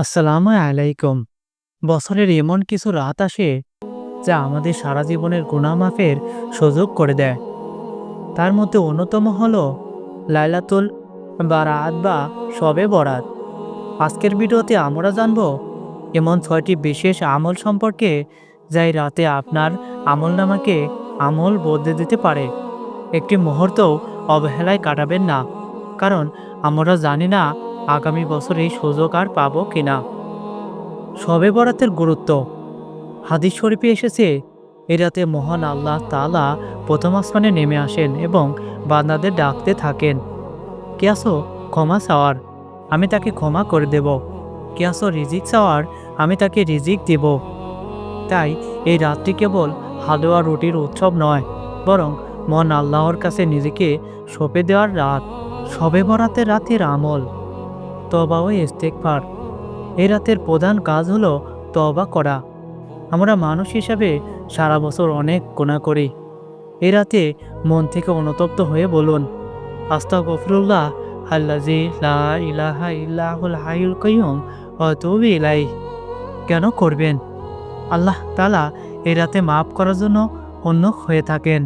আসসালামু আলাইকুম। বছরের এমন কিছু রাত আসে যা আমাদের সারা জীবনের গুণামাফের সুযোগ করে দেয়। তার মধ্যে অন্যতম হল লাইলাতুল বারাত বা সবে বরাত। আজকের ভিডিওতে আমরা জানব এমন ছয়টি বিশেষ আমল সম্পর্কে যা এই রাতে আপনার আমল নামাকে আমল বদলে দিতে পারে। একটি মুহূর্তও অবহেলায় কাটাবেন না, কারণ আমরা জানি না আগামী বছর এই সুযোগ আর পাবো কিনা? শবে বরাতের গুরুত্ব। হাদিস শরীফে এসেছে, এ রাতে মহান আল্লাহ তালা প্রথম আসমানে নেমে আসেন এবং বান্দাদের ডাকতে থাকেন। কে আসো ক্ষমা চাওয়ার, আমি তাকে ক্ষমা করে দেব। কে আসো রিজিক চাওয়ার, আমি তাকে রিজিক দেব। তাই এই রাতটি কেবল হালুয়া রুটির উৎসব নয়, বরং মন আল্লাহর কাছে নিজেকে সঁপে দেওয়ার রাত শবে বরাতের রাতের আমল। তবা ও ইস্তেকফার এই রাতের প্রধান কাজ হলো তবা করা। আমরা মানুষ হিসাবে সারা বছর অনেক গোনা করি। এ রাতে মন থেকে অনুতপ্ত হয়ে বলুন আস্তা গফরুল্লাহ আল্লাজি লা ইলাহা ইল্লাহুল কাইয়ুম অতবি ইলাই কেন করবেন? আল্লাহ তালা এ রাতে মাফ করার জন্য অন্য হয়ে থাকেন।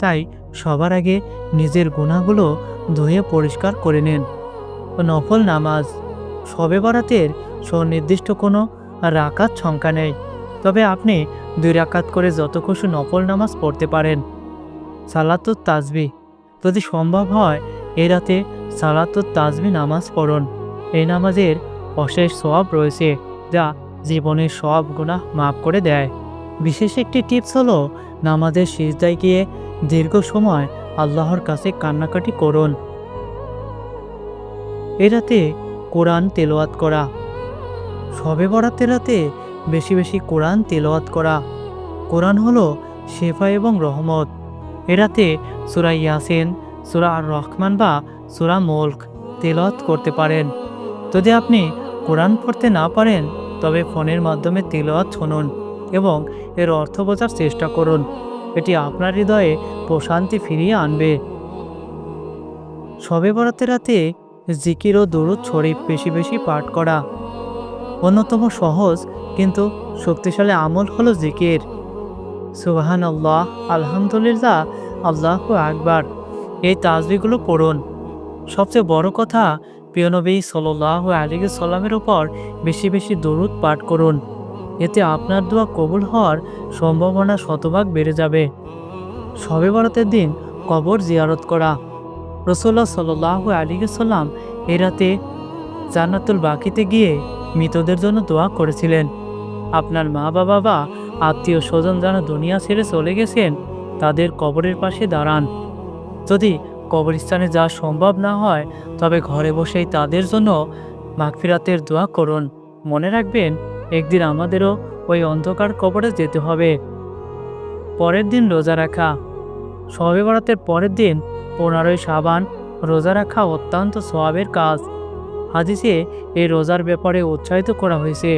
তাই সবার আগে নিজের গুণাগুলো ধুয়ে পরিষ্কার করে নিন। নফল নামাজ। শবে বরাতের সুনির্দিষ্ট কোনো রাকাত সংখ্যা নেই। তবে আপনি দুই রাকাত করে যত খুশি নফল নামাজ পড়তে পারেন। সালাতুত তাজবি। যদি সম্ভব হয়, এ রাতে সালাতুত তাজবি নামাজ পড়ুন। এই নামাজের অশেষ সব রয়েছে, যা জীবনের সব গুণা মাফ করে দেয়। বিশেষ একটি টিপস হলো, নামাজের সিজদায় গিয়ে দীর্ঘ সময় আল্লাহর কাছে কান্নাকাটি করুন। এ রাতে কোরআন তেলাওয়াত করা। শবে বরাতের রাতে বেশি বেশি কোরআন তেলাওয়াত করা। কোরআন হলো শেফা এবং রহমত। এ রাতে সুরা ইয়াসিন, সুরা আর রহমান বা সুরা মুল্ক তেলাওয়াত করতে পারেন। যদি আপনি কোরআন পড়তে না পারেন, তবে ফোনের মাধ্যমে তেলাওয়াত শুনুন এবং এর অর্থ বোঝার চেষ্টা করুন। এটি আপনার হৃদয়ে প্রশান্তি ফিরিয়ে আনবে। শবে বরাতের রাতে জিকির ও দরুদ শরীফ বেশি বেশি পাঠ করা। অন্যতম সহজ, কিন্তু শক্তিশালী আমল হলো জিকির। সুবাহান আল্লাহ আলহামদুলিল্লাহ, আল্লাহ আকবার। এই তাজবিগুলো পড়ুন। সবচেয়ে বড় কথা প্রিয়নবী সাল্লাহ আলী সাল্লামের উপর বেশি বেশি দরুদ পাঠ করুন। এতে আপনার দোয়া কবুল হওয়ার সম্ভাবনা শতভাগ বেড়ে যাবে। শবে বরাতের দিন কবর জিয়ারত করা। রসোল্লা সাল্লাহ আলী সাল্লাম এ রাতে জান্নাতুল বাকিতে গিয়ে মৃতদের জন্য দোয়া করেছিলেন। আপনার মা বাবা বা আত্মীয় স্বজন যারা দুনিয়া ছেড়ে চলে গেছেন, তাদের কবরের পাশে দাঁড়ান। যদি কবরস্থানে যাওয়া সম্ভব না হয়, তবে ঘরে বসেই তাদের জন্য মাগফিরাতের দোয়া করুন। মনে রাখবেন, একদিন আমাদেরও ওই অন্ধকার কবরে যেতে হবে। পরের দিন রোজা রাখা। শবে বরাতের পরের দিন পনেরোই সাবান রোজা রাখা অত্যন্ত সোয়াবের কাজ। হাদিসে এই রোজার ব্যাপারে উৎসাহিত করা হয়েছে।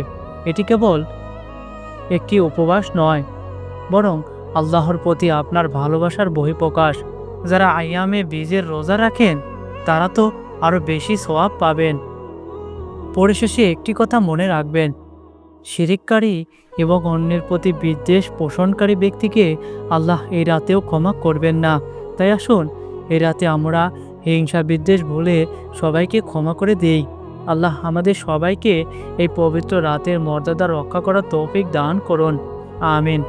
এটি কেবল একটি উপবাস নয়, বরং আল্লাহর প্রতি আপনার ভালোবাসার বহিঃপ্রকাশ। যারা আয়ামে বীজের রোজা রাখেন, তারা তো আরও বেশি সোয়াব পাবেন। পরিশেষে একটি কথা মনে রাখবেন, শিরিককারী এবং অন্যের প্রতি বিদ্বেষ পোষণকারী ব্যক্তিকে আল্লাহ এই রাতেও ক্ষমা করবেন না। তাই আসুন এই রাতে আমরা হিংসা বিদ্বেষ ভুলে সবাইকে ক্ষমা করে দেই। আল্লাহ আমাদের সবাইকে এই পবিত্র রাতের মর্যাদা রক্ষা করার তৌফিক দান করুন। আমিন।